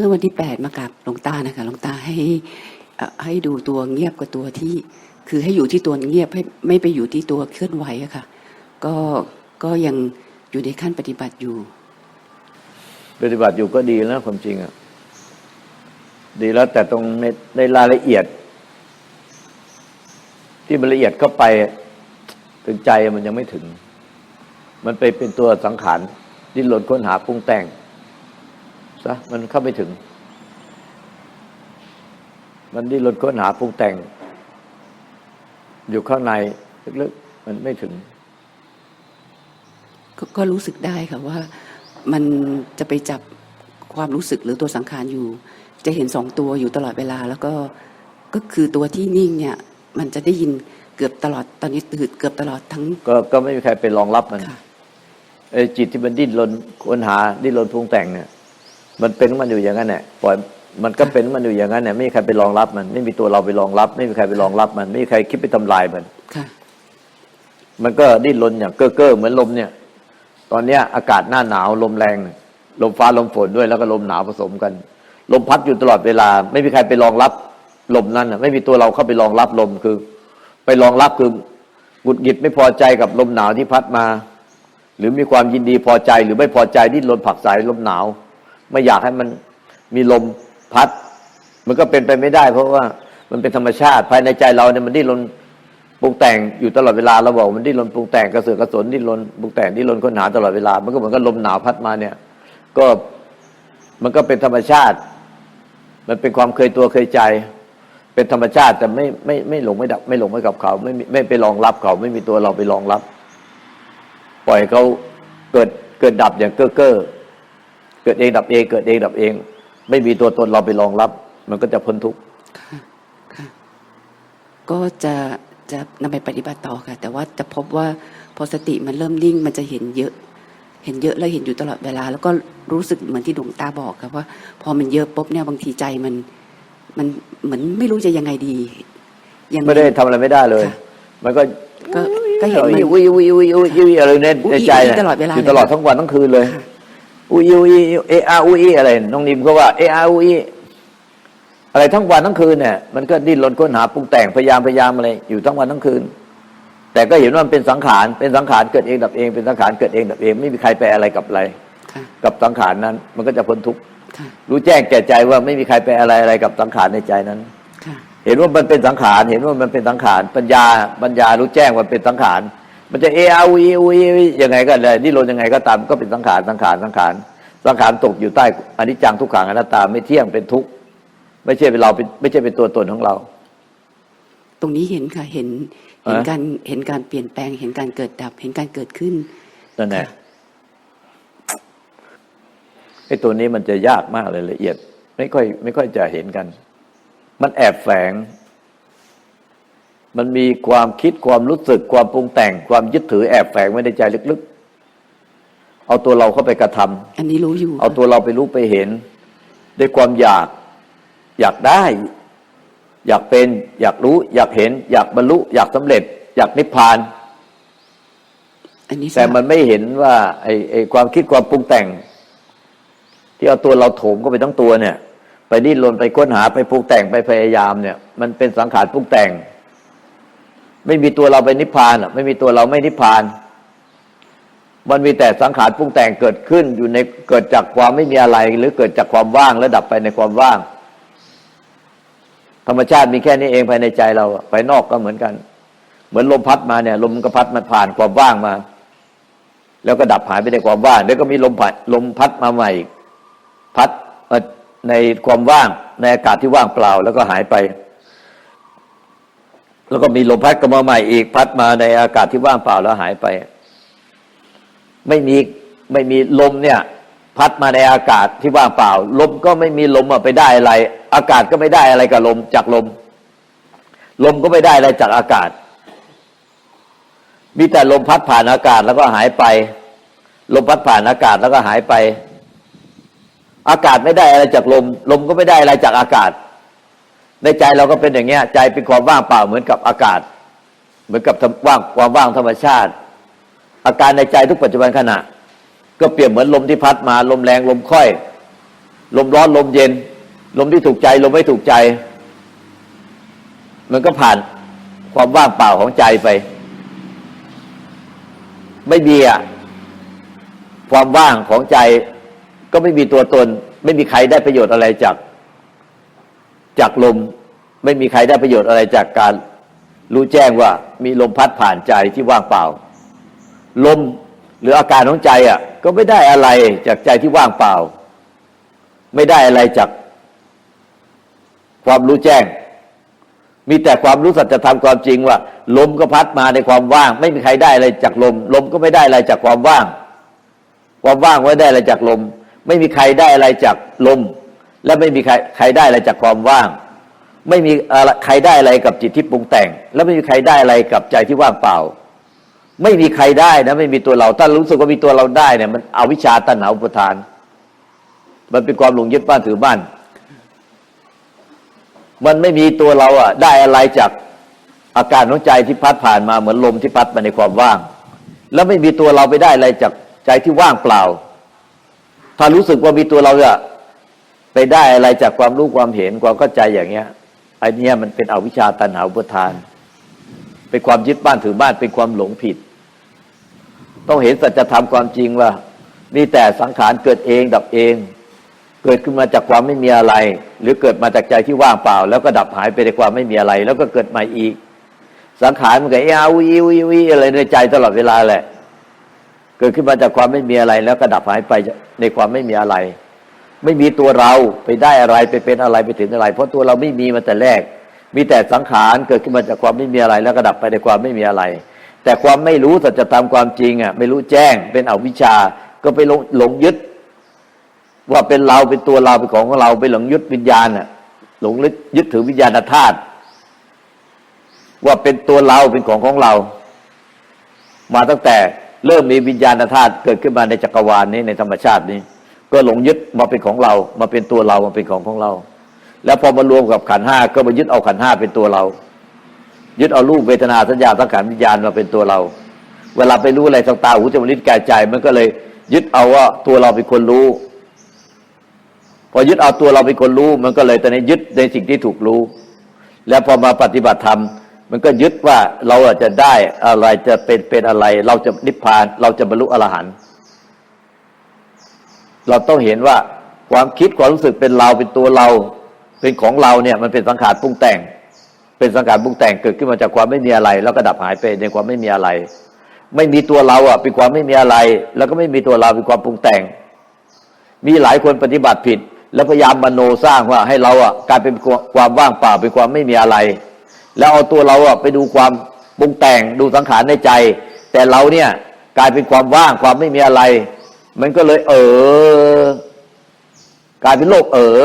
เมื่อวันที่แปดมากับหลวงตานะคะหลวงตาให้อ่อให้ดูตัวเงียบกับตัวที่ คือให้อยู่ที่ตัวเงียบให้ไม่ไปอยู่ที่ตัวเคลื่อนไหวอะค่ะ ก็ก็ยังอยู่ในขั้นปฏิบัติอยู่ ปฏิบัติอยู่ก็ดีแล้วความจริงอะดีแล้วแต่ตรงในในรายละเอียด ที่มันละเอียดเข้าไปถึงใจมันยังไม่ถึง มันไปเป็นตัวสังขารดิ้นรนค้นหาปรุงแต่ง ซะมันเข้าไม่ถึง มันดิ้นรนค้นหาปรุงแต่ง อยู่ข้างในลึกๆมันไม่ถึงก็ก็รู้สึกได้ค่ะว่า มันจะไปจับความรู้สึกหรือตัวสังขารอยู่ จะเห็นสองตัวอยู่ตลอดเวลา แล้วก็ก็คือตัวที่นิ่งเนี่ย มันจะได้ยินเกือบตลอดตอนนี้ตื่นเกือบตลอดทั้ง ก็ก็ไม่มีใครไปรองรับมันค่ะไอ้จิตที่มันดิ้นรนค้นหาดิ้นรนปรุงแต่งเนี่ย มันเป็นของมันอยู่อย่างนั้นแหละปล่อยมันก็เป็นของมันอยู่อย่างนั้นเนี่ยไม่มีใครไปรองรับมัน ไม่มีตัวเราไปรองรับ ไม่มีใครไปรองรับมัน ไม่มีใครคิดไปทำลายมันค่ะมันก็ดิ้นรนอย่างเก้อเก้อเหมือนลมเนี่ย ตอนเนี้ยอากาศหน้าหนาวลมแรง ลมฟ้าลมฝนด้วยแล้วก็ลมหนาวผสมกัน ลมพัดอยู่ตลอดเวลา ไม่มีใครไปรองรับลมนั้นน่ะไม่มีตัวเราเข้าไปรองรับลมคือ ไปรองรับคือหงุดหงิดไม่พอใจกับลมหนาวที่พัดมา หรือมีความยินดีพอใจหรือไม่พอใจดิ้นรนผลักไสลมหนาว ไม่อยากให้มันมีลมพัด มันก็เป็นไปไม่ได้ เพราะว่ามันเป็นธรรมชาติภายในใจเราเนี่ยมันดิ้นรนปรุงแต่งอยู่ตลอดเวลาเราบอกมันดิ้นรนปรุงแต่งกระเสือกกระสนดิ้นรนปรุงแต่งดิ้นรนค้นหาตลอดเวลา มันก็เหมือนกับลมหนาวพัดมาเนี่ย ก็มันก็เป็นธรรมชาติ มันเป็นความเคยตัวเคยใจ เป็นธรรมชาติแต่ไม่ไม่ไม่หลงไม่ดับ ไม่หลงไม่กับเขา ไม่ไม่ไปรองรับเขา ไม่มีตัวเราไปรองรับ ปล่อยเขาเกิดเกิดดับอย่างเก้อเก้อ เกิดเองดับเอง เกิดเองดับเอง ไม่มีตัวตนเราไปรองรับ มันก็จะพ้นทุกข์ค่ะค่ะก็จะจะนำไปปฏิบัติต่อค่ะ แต่ว่าจะพบว่าพอสติมันเริ่มนิ่งมันจะเห็นเยอะ เห็นเยอะแล้วเห็นอยู่ตลอดเวลา แล้วก็รู้สึกเหมือนที่ดวงตาบอกครับว่า พอมันเยอะปุ๊บเนี่ยบางทีใจมัน มันเหมือนไม่รู้จะยังไงดี ยังไม่ได้ทำอะไรไม่ได้เลยค่ะมันก็ก็ก็เห็นมันอุ้ยอุ้ยอุ้ยอุ้ยอุ้ยอะไรเนี่ยอุ้ยในใจอุ้ยน่ะตลอดเวลาอยู่เลยตลอดทั้งวันทั้งคืนเลยค่ะ อุ้ยอุ้ยเออาอุ้ยอะไรน้องนิมก็ว่าเออาอุ้ยอะไรทั้งวันทั้งคืนเนี่ยมันก็ดิ้นรนค้นหาปรุงแต่งพยายามพยายามอะไรอยู่ทั้งวันทั้งคืน แต่ก็เห็นว่ามันเป็นสังขารเป็นสังขารเกิดเองดับเองเป็นสังขารเกิดเองดับเอง ไม่มีใครไปอะไรกับอะไรค่ะกับสังขารนั้น มันก็จะพ้นทุกข์ค่ะรู้แจ้งแก่ใจว่าไม่มีใครไปอะไรอะไรกับสังขารในใจนั้นค่ะเห็นว่ามันเป็นสังขาร เห็นว่ามันเป็นสังขาร ปัญญาปัญญารู้แจ้งว่าเป็นสังขาร มันจะเออาวีวียังไงก็ได้นี่ลนยังไงก็ตามก็เป็นสังขารสังขารสังขารสังขารตกอยู่ใต้อนิจจังทุกขังอนัตตาไม่เที่ยงเป็นทุกข์ไม่ใช่เป็นเราเป็นไม่ใช่เป็นตัวตนของเรา ตรงนี้เห็นค่ะเห็นเห็นฮะการเห็นการเปลี่ยนแปลง เห็นการเกิดดับ เห็นการเกิดขึ้นนั่นแหละค่ะไอ้ตัวนี้มันจะยากมากเลยละเอียด ไม่ค่อย ไม่ค่อยจะเห็นกัน มันแอบแฝง มันมีความคิดความรู้สึกความปรุงแต่ง ความยึดถือแอบแฝงไว้ในใจลึกๆ เอาตัวเราเข้าไปกระทำอันนี้รู้อยู่ เอาตัวเราไปรู้ไปเห็น ด้วยความอยาก อยากได้ อยากเป็น อยากรู้ อยากเห็น อยากบรรลุ อยากสำเร็จ อยากนิพพานอันนี้แต่มันไม่เห็นว่าไอ้ไอ้ความคิดความปรุงแต่ง ที่เอาตัวเราโถมเข้าไปทั้งตัวเนี่ย ไปดิ้นรนไปค้นหาไปปรุงแต่งไปพยายามเนี่ย มันเป็นสังขารปรุงแต่ง ไม่มีตัวเราไปนิพพานอะไม่มีตัวเราไม่นิพพาน มันมีแต่สังขารปรุงแต่งเกิดขึ้นอยู่ในเกิดจากความไม่มีอะไร หรือเกิดจากความว่างแล้วดับไปในความว่าง ธรรมชาติมีแค่นี้เองภายในใจเราภายนอกก็เหมือนกัน เหมือนลมพัดมาเนี่ย ลมก็พัดมันผ่านความว่างมา แล้วก็ดับหายไปในความว่างแล้วก็มีลมพัดลมพัดมาใหม่พัดในความว่างในอากาศที่ว่างเปล่าแล้วก็หายไป แล้วก็มีลมพัดก็มาใหม่อีกพัดมาในอากาศที่ว่างเปล่าแล้วหายไป ไม่มีไม่มีลมเนี่ย พัดมาในอากาศที่ว่างเปล่า ลมก็ไม่มีลมอะไปได้อะไร อากาศก็ไม่ได้อะไรกับลมจากลม ลมก็ไม่ได้อะไรจากอากาศ มีแต่ลมพัดผ่านอากาศแล้วก็หายไป ลมพัดผ่านอากาศแล้วก็หายไป อากาศไม่ได้อะไรจากลม ลมก็ไม่ได้อะไรจากอากาศ ในใจเราก็เป็นอย่างเงี้ย ใจเป็นความว่างเปล่าเหมือนกับอากาศ เหมือนกับธรรมว่างความว่างธรรมชาติ อาการในใจทุกปัจจุบันขณะ ก็เปรียบเหมือนลมที่พัดมา ลมแรงลมค่อย ลมร้อนลมเย็น ลมที่ถูกใจ ลมไม่ถูกใจ มันก็ผ่านความว่างเปล่าของใจไป ไม่มีอะความว่างของใจก็ไม่มีตัวตน ไม่มีใครได้ประโยชน์อะไรจาก จากลมไม่มีใครได้ประโยชน์อะไรจากการรู้แจ้งว่ามีลมพัดผ่านใจที่ว่างเปล่า ลมหรืออาการของใจอะ ก็ไม่ได้อะไรจากใจที่ว่างเปล่า ไม่ได้อะไรจากความรู้แจ้ง มีแต่ความรู้สัจธรรมความจริงว่า ลมก็พัดมาในความว่าง ไม่มีใครได้อะไรจากลม ลมก็ไม่ได้อะไรจากความว่าง ความว่างไม่ได้อะไรจากลม ไม่มีใครได้อะไรจากลม และไม่มีใครใครได้อะไรจากความว่าง ไม่มีอะไรใครได้อะไรกับจิตที่ปรุงแต่ง และไม่มีใครได้อะไรกับใจที่ว่างเปล่า ไม่มีใครได้นะไม่มีตัวเราถ้ารู้สึกว่ามีตัวเราได้เนี่ยมันเอาวิชชาตัณหาอุปทาน มันเป็นความหลงยึดบ้านถือบ้านมันไม่มีตัวเราอะ ได้อะไรจากอาการของใจที่พัดผ่านมาเหมือนลมที่พัดมาในความว่าง แล้วไม่มีตัวเราไปได้อะไรจากใจที่ว่างเปล่า ถ้ารู้สึกว่ามีตัวเราอะ ไปได้อะไรจากความรู้ความเห็นความเข้าใจอย่างเงี้ยไอเนี้ยมันเป็นอวิชชาตัณหาอุปทาน เป็นความยึดบ้านถือบ้านเป็นความหลงผิด ต้องเห็นสัจธรรมความจริงว่า มีแต่สังขารเกิดเองดับเอง เกิดขึ้นมาจากความไม่มีอะไร หรือเกิดมาจากใจที่ว่างเปล่า แล้วก็ดับหายไปในความไม่มีอะไร แล้วก็เกิดใหม่อีก สังขารมันก็เอ้าวิววิววิอะไรในใจตลอดเวลาแหละ เกิดขึ้นมาจากความไม่มีอะไร แล้วก็ดับหายไปในความไม่มีอะไร ไม่มีตัวเราไปได้อะไรไปเป็นอะไรไปถึงอะไร เพราะตัวเราไม่มีมาแต่แรก มีแต่สังขารเกิดขึ้นมาจากความไม่มีอะไรแล้วก็ดับไปในความไม่มีอะไร แต่ความไม่รู้สัจธรรมความจริงอะไม่รู้แจ้งเป็นอวิชชาก็ไปหลงหลงยึด ว่าเป็นเราเป็นตัวเราเป็นของของเราไปหลงยึดวิญญาณอะหลงยึดถือวิญญาณธาตุว่าเป็นตัวเราเป็นของของเรา มาตั้งแต่เริ่มมีวิญญาณธาตุเกิดขึ้นมาในจักรวาลนี้ในธรรมชาตินี้ ก็หลงยึดมาเป็นของเรา มาเป็นตัวเรามาเป็นของของเรา แล้วพอมารวมกับขันห้าก็มายึดเอาขันห้าเป็นตัวเรา ยึดเอารูปเวทนาสัญญาสังขารวิญญาณมาเป็นตัวเรา เวลาไปรู้อะไรทางตาหูจมูกลิ้นกายใจ มันก็เลย ยึดเอาว่าตัวเราเป็นคนรู้ พอยึดเอาตัวเราเป็นคนรู้ มันก็เลยตอนนี้ยึดในสิ่งที่ถูกรู้ แล้วพอมาปฏิบัติธรรมมันก็ยึดว่าเราจจะได้อะไรจะเป็นเป็นอะไร เราจะนิพพานเราจะบรรลุอรหันต์ เราต้องเห็นว่าความคิดความรู้สึกเป็นเราเป็นตัวเรา เป็นของเราเนี่ยมันเป็นสังขารปรุงแต่ง เป็นสังขารปรุงแต่งเกิดขึ้นมาจากความไม่มีอะไร แล้วก็ดับหายไปในความไม่มีอะไร ไม่มีตัวเราอะเป็นความไม่มีอะไร แล้วก็ไม่มีตัวเราเป็นความปรุงแต่ง มีหลายคนปฏิบัติผิด แล้วพยายามมโนสร้างว่าให้เราอะกลายเป็นความว่างเปล่าเป็นความไม่มีอะไร แล้วเอาตัวเราอะไปดูความปรุงแต่งดูสังขารในใจ แต่เราเนี่ยกลายเป็นความว่างความไม่มีอะไร มันก็เลย เออกลายเป็นโลกเออ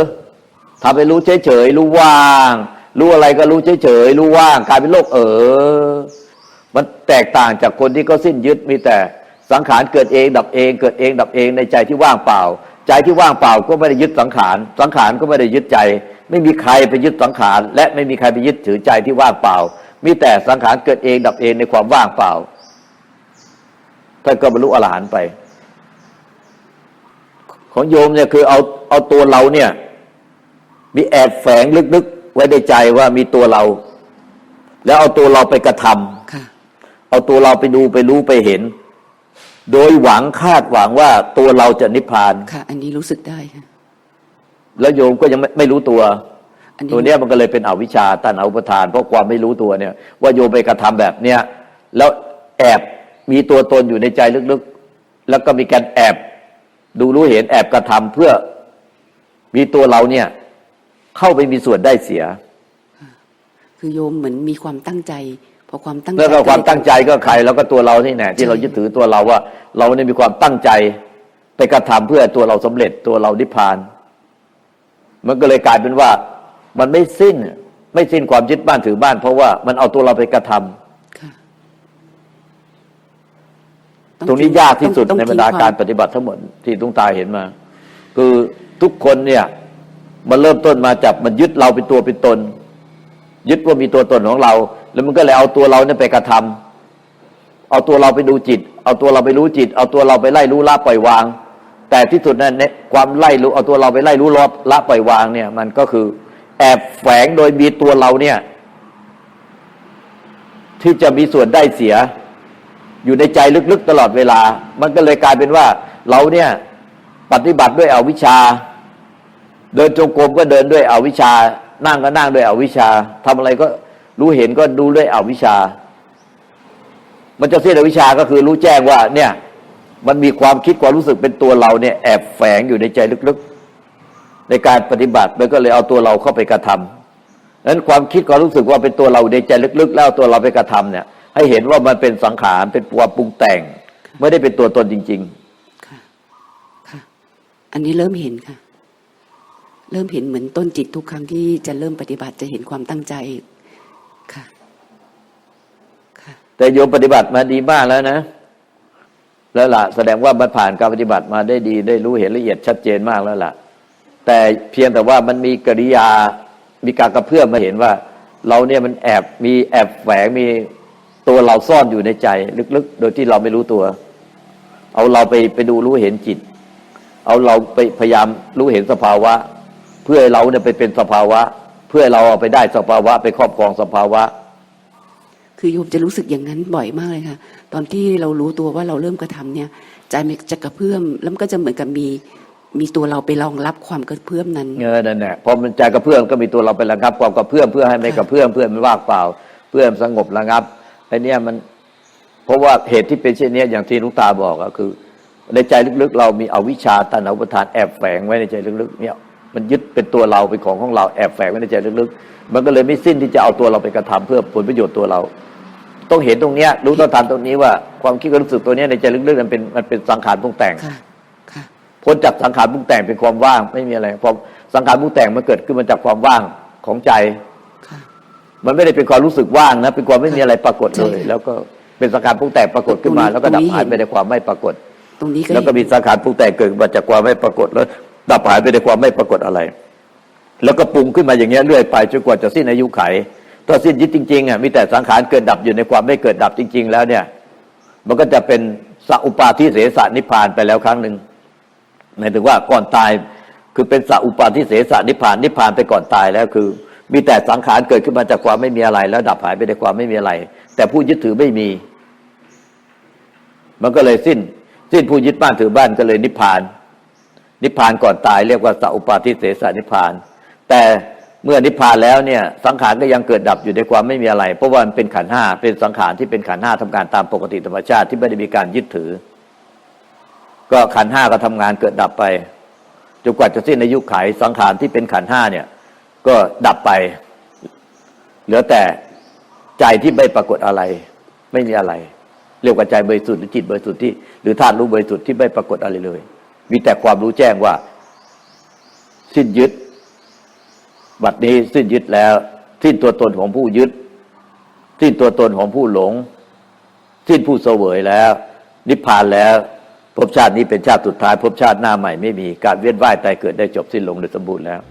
ทำให้รู้เฉยๆรู้ว่าง รู้อะไรก็รู้เฉยๆรู้ว่างกลายเป็นโลกเออ มันแตกต่างจากคนที่เขาสิ้นยึดมีแต่สังขารเกิดเองดับเอง เกิดเองดับเองในใจที่ว่างเปล่า ใจที่ว่างเปล่าก็ไม่ได้ยึดสังขาร สังขารก็ไม่ได้ยึดใจ ไม่มีใครไปยึดสังขาร และไม่มีใครไปยึดถือใจที่ว่างเปล่า มีแต่สังขารเกิดเองดับเองในความว่างเปล่าท่านก็บรรลุอรหันต์ไป ของโยมเนี่ยคือเอาเอาตัวเราเนี่ย มีแอบแฝงลึกๆ ไว้ในใจว่ามีตัวเรา แล้วเอาตัวเราไปกระทำค่ะเอาตัวเราไปดูไปรู้ไปเห็น โดยหวังคาดหวังว่าตัวเราจะนิพพานค่ะ อันนี้รู้สึกได้ค่ะแล้วโยมก็ยังไม่ไม่รู้ตัวอันนี้ตัวเนี้ยมันก็เลยเป็นอวิชชาตันอุปทาน เพราะความไม่รู้ตัวเนี่ย ว่าโยมไปกระทำแบบเนี้ยแล้วแอบมีตัวตนอยู่ในใจลึกๆ แล้วก็มีการแอบ ดูรู้เห็นแอบกระทำเพื่อมีตัวเราเนี่ย เข้าไปมีส่วนได้เสีย คือโยมเหมือนมีความตั้งใจพอความตั้งใจแล้วก็ความเลยตั้งใจก็ใครแล้วก็ตัวเรานี่แน่ที่เรายึดถือตัวเราว่า เราเนี่ยมีความตั้งใจไปกระทำเพื่อตัวเราสำเร็จตัวเรานิพพาน มันก็เลยกลายเป็นว่า มันไม่สิ้น ไม่สิ้นความยึดบ้านถือบ้าน เพราะว่ามันเอาตัวเราไปกระทำ ค่ะ ตรงนี้ยากที่สุดต้องในบรรดาทิ้งควมการปฏิบัติทั้งหมดที่ตุงตาเห็นมา คือทุกคนเนี่ยมันเริ่มต้นมาจากมันยึดเราเป็นตัวเป็นตน ยึดว่ามีตัวตนของเรา แล้วมันก็เลยเอาตัวเราเนี่ยไปกระทำเอาตัวเราไปดูจิต เอาตัวเราไปรู้จิต เอาตัวเราไปไล่รู้ละปล่อยวาง แต่ที่สุดนั้นเนี่ยความไล่รู้เอาตัวเราไปไล่รู้รอบละปล่อยวางเนี่ย มันก็คือแอบแฝงโดยมีตัวเราเนี่ย ที่จะมีส่วนได้เสีย อยู่ในใจลึกๆตลอดเวลา มันก็เลยกลายเป็นว่า เราเนี่ยปฏิบัติด้วยอวิชชา เดินจงกรมก็เดินด้วยอวิชชา นั่งก็นั่งด้วยอวิชชาทำอะไรก็รู้เห็นก็ดูด้วยอวิชชา มันจะเสียอวิชชาก็คือรู้แจ้งว่า เนี่ย มันมีความคิดความรู้สึกเป็นตัวเราเนี่ย แอบแฝงอยู่ในใจลึกๆ ในการปฏิบัติมันก็เลยเอาตัวเราเข้าไปกระทำนั้นความคิดความรู้สึกว่าเป็นตัวเราในใจลึกๆ แล้วตัวเราไปกระทำเนี่ย ให้เห็นว่ามันเป็นสังขารเป็นความปรุงแต่ง ไม่ได้เป็นตัวตนจริง ๆ ค่ะ ค่ะ อันนี้เริ่มเห็นค่ะ เริ่มเห็นเหมือนต้นจิตทุกครั้งที่จะเริ่มปฏิบัติจะเห็นความตั้งใจค่ะ ค่ะ แต่โยมปฏิบัติมาดีมากแล้วนะ แล้วล่ะ แสดงว่ามันผ่านการปฏิบัติมาได้ดี ได้รู้เห็นละเอียดชัดเจนมากแล้วล่ะ แต่เพียงแต่ว่ามันมีกริยา มีการกระเพื่อมมาเห็นว่า เราเนี่ยมันแอบมีแอบแฝงมี ตัวเราซ่อนอยู่ในใจ ลึกๆ โดยที่เราไม่รู้ตัว เอาเราไปไปดูรู้เห็นจิต เอาเราไปพยายามรู้เห็นสภาวะ เพื่อให้เราเนี่ยไปเป็นสภาวะ เพื่อให้เราเอาไปได้สภาวะ ไปครอบครองสภาวะ คือโยมจะรู้สึกอย่างนั้นบ่อยมากเลยค่ะ ตอนที่เรารู้ตัวว่าเราเริ่มกระทำเนี่ย ใจมันจะกระเพื่อมแล้วมันก็จะเหมือนกับมีมีตัวเราไปรองรับความกระเพื่อมนั้นเออนั่นแหละพอมันใจกระเพื่อมก็มีตัวเราไประงับความกระเพื่อมเพื่อให้ไม่กระเพื่อมเพื่อไม่ว่างเปล่า เพื่อมันสงบระงับไอ้ เนี่ยมันเพราะว่าเหตุที่เป็นเช่นเนี้ยอย่างที่หลุงตาบอกอะคือ ในใจลึกๆ เรามีอวิชชาตันอุปทานแอบแฝงไว้ในใจลึกๆ เนี่ยมันยึดเป็นตัวเราเป็นของของเราแอบแฝงไว้ในใจลึกๆ มันก็เลยไม่สิ้นที่จะเอาตัวเราไปกระทำเพื่อผลประโยชน์ตัวเรา ต้องเห็นตรงเนี้ยรู้ต้องทันตรงนี้ว่าความคิดความรู้สึกตัวเนี้ยในใจลึกๆมันเป็นมันเป็นสังขารปรุงแต่งค่ะค่ะพ้นจากสังขารปรุงแต่งเป็นความว่างไม่มีอะไรพอสังขารปรุงแต่งมันเกิดขึ้นมาจากความว่างของใจค่ะ มันไม่ได้เป็นความรู้สึกว่างนะ เป็นความไม่มีอะไรปรากฏเลยใช่แล้วก็เป็นสังขารปรุงแต่งปรากฏขึ้นมาตรงนี้แล้วก็ดับตรงนี้หายไปในความไม่ปรากฏ ตรงนี้ก็แล้วก็เห็นมีสังขารปรุงแต่งเกิดมาจากความไม่ปรากฏแล้วดับหายไปในความไม่ปรากฏอะไร แล้วก็ปรุงขึ้นมาอย่างเงี้ยเรื่อยไปจนกว่าจะสิ้นอายุไขถ้าสิ้นยึดจริงๆอะมีแต่สังขารเกิดดับอยู่ในความไม่เกิดดับจริง ๆ แล้วเนี่ย มันก็จะเป็นสัอุปาทิเสสนิพพานไปแล้วครั้งหนึ่งหมายถึงว่าก่อนตายคือเป็นสัอุปาทิเสสนิพพานนิพพานไปก่อนตายแล้วคือ มีแต่สังขารเกิดขึ้นมาจากความไม่มีอะไร แล้วดับหายไปในความไม่มีอะไร แต่ผู้ยึดถือไม่มี มันก็เลยสิ้น สิ้นผู้ยึดบ้านถือบ้านก็เลยนิพพาน นิพพานก่อนตายเรียกว่าสัอุปาทิเสสนิพพาน แต่เมื่อนิพพานแล้วเนี่ยสังขารก็ยังเกิดดับอยู่ในความไม่มีอะไร เพราะว่ามันเป็นขันห้าเป็นสังขารที่เป็นขันห้าทำการตามปกติธรรมชาติที่ไม่ได้มีการยึดถือ ก็ขันห้าก็ทำงานเกิดดับไปจนกว่าจะสิ้นอายุไขสังขารที่เป็นขันห้าเนี่ย ก็ดับไป เหลือแต่ใจที่ไม่ปรากฏอะไร ไม่มีอะไร เรียกว่าใจบริสุทธิ์หรือจิตบริสุทธิ์ที่หรือธาตุรู้บริสุทธิ์ที่ไม่ปรากฏอะไรเลย มีแต่ความรู้แจ้งว่า สิ้นยึด บัดนี้สิ้นยึดแล้ว สิ้นตัวตนของผู้ยึด สิ้นตัวตนของผู้หลง สิ้นผู้เสวยแล้ว นิพพานแล้วภพชาตินี้เป็นชาติสุดท้ายภพชาติหน้าใหม่ไม่มีการเวียนว่ายตายเกิดได้จบสิ้นลงโดยสมบูรณ์แล้ว